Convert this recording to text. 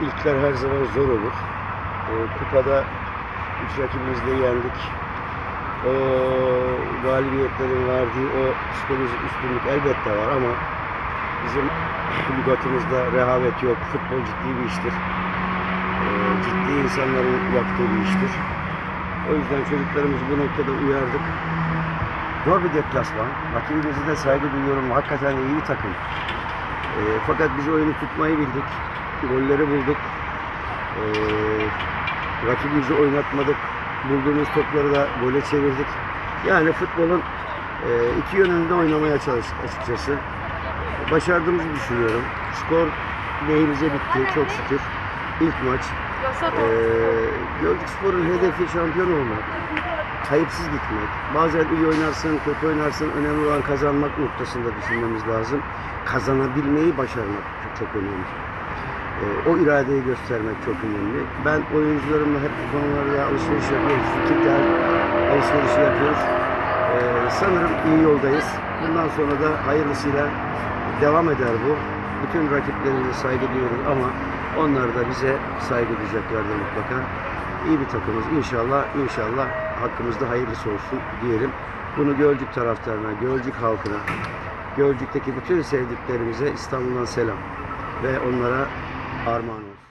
İlkler her zaman zor olur. Ee, kupada üç rakibimizle yendik. O galibiyetlerin verdiği o psikolojik üstünlük elbette var ama bizim lügatımızda rehavet yok. Futbol ciddi bir iştir. Ee, ciddi insanların yaptığı bir iştir. O yüzden çocuklarımızı bu noktada uyardık. Zor bir deplasman. Rakibimize de saygı duyuyorum. Hakikaten iyi bir takım. Ee, fakat biz oyunu tutmayı bildik. Golleri bulduk. Ee, rakibimizi oynatmadık. Bulduğumuz topları da gole çevirdik. Yani futbolun e, iki yönünde oynamaya çalıştık açıkçası. Başardığımızı düşünüyorum. Skor lehimize bitti çok şükür. İlk maç. Ee, Gölcük Spor'un hedefi şampiyon olmak. Kayıpsız gitmek. Bazen iyi oynarsın, kötü oynarsın. Önemli olan kazanmak noktasında düşünmemiz lazım. Kazanabilmeyi başarmak çok önemli. Ee, o iradeyi göstermek çok önemli. Ben oyuncularımla hep bu konularda alışveriş yapıyoruz. Fikirler alışverişi yapıyoruz. Ee, sanırım iyi yoldayız. Bundan sonra da hayırlısıyla devam eder bu. Bütün rakiplerimize saygı duyuyoruz ama onlar da bize saygı duyacaklardır mutlaka. İyi bir takımız. İnşallah, inşallah hakkımızda hayırlısı olsun diyelim. Bunu Gölcük taraftarına, Gölcük halkına, Gölcük'teki bütün sevdiklerimize İstanbul'dan selam ve onlara armağan olsun.